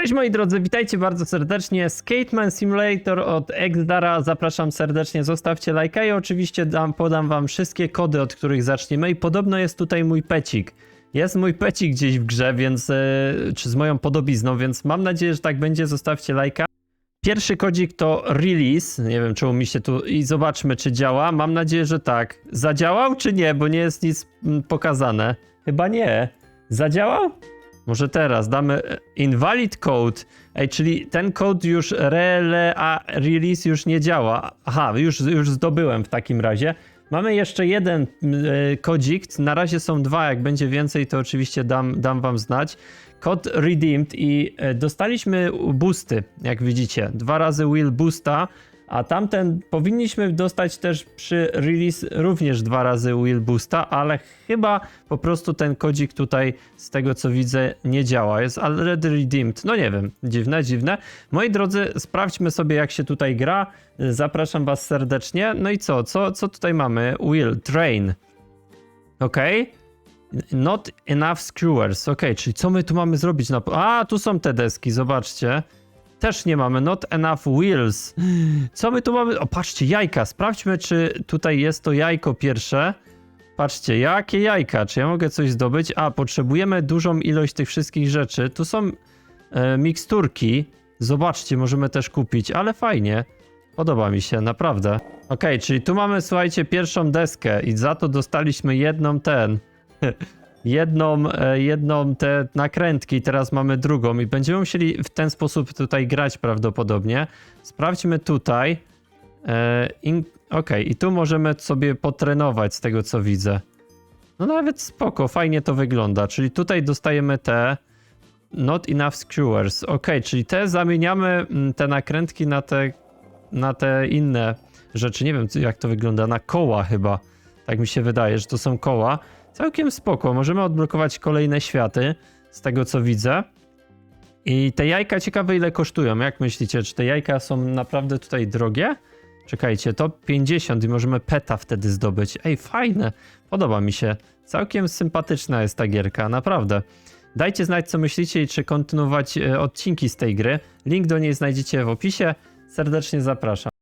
Cześć moi drodzy, witajcie bardzo serdecznie. Skateman Simulator od Xdara. Zapraszam serdecznie, zostawcie lajka i oczywiście dam, podam wam wszystkie kody, od których zaczniemy. I podobno jest tutaj mój pecik. Jest mój pecik gdzieś w grze, więc. e, czy z moją podobizną, więc mam nadzieję, że tak będzie. Zostawcie lajka. Pierwszy kodzik to release. Nie wiem, czemu mi się tu. I zobaczmy, czy działa. Mam nadzieję, że tak. Zadziałał, czy nie? Bo nie jest nic mm, pokazane. Chyba nie. Zadziałał? Może teraz damy e, invalid code. Ej, czyli ten kod już rele, a release już nie działa. Aha, już, już zdobyłem w takim razie. Mamy jeszcze jeden mm, e, kodzik. Na razie są dwa. Jak będzie więcej, to oczywiście dam, dam wam znać. Kod redeemed i e, dostaliśmy boosty, jak widzicie. Dwa razy will boosta, a tamten powinniśmy dostać też przy release również dwa razy will boosta, ale chyba po prostu ten kodzik tutaj z tego co widzę nie działa. Jest already redeemed. No nie wiem, dziwne, dziwne. Moi drodzy, sprawdźmy sobie jak się tutaj gra. Zapraszam was serdecznie. No i co? Co, co tutaj mamy? Will, train. Okej. Not enough screwers. Okej, czyli co my tu mamy zrobić? Na... A, tu są te deski, zobaczcie. Też nie mamy. Not enough wheels. Co my tu mamy? O, patrzcie, jajka. Sprawdźmy, czy tutaj jest to jajko pierwsze. Patrzcie, jakie jajka. Czy ja mogę coś zdobyć? A, potrzebujemy dużą ilość tych wszystkich rzeczy. Tu są e, miksturki. Zobaczcie, możemy też kupić, ale fajnie. Podoba mi się, naprawdę. Okej, czyli tu mamy, słuchajcie, pierwszą deskę i za to dostaliśmy jedną ten jedną, e, jedną te nakrętki, teraz mamy drugą i będziemy musieli w ten sposób tutaj grać prawdopodobnie. Sprawdźmy tutaj. E, Okej, i tu możemy sobie potrenować z tego co widzę. No nawet spoko, fajnie to wygląda. Czyli tutaj dostajemy te not enough screwers. Okej, czyli te zamieniamy mm, te nakrętki na te, na te inne rzeczy. Nie wiem jak to wygląda, na koła chyba. Tak mi się wydaje, że to są koła. Całkiem spoko. Możemy odblokować kolejne światy, z tego co widzę. I te jajka ciekawe ile kosztują. Jak myślicie, czy te jajka są naprawdę tutaj drogie? Czekajcie, to 50 i możemy peta wtedy zdobyć. Ej, fajne. Podoba mi się. Całkiem sympatyczna jest ta gierka, naprawdę. Dajcie znać, co myślicie i czy kontynuować e, odcinki z tej gry. Link do niej znajdziecie w opisie. Serdecznie zapraszam.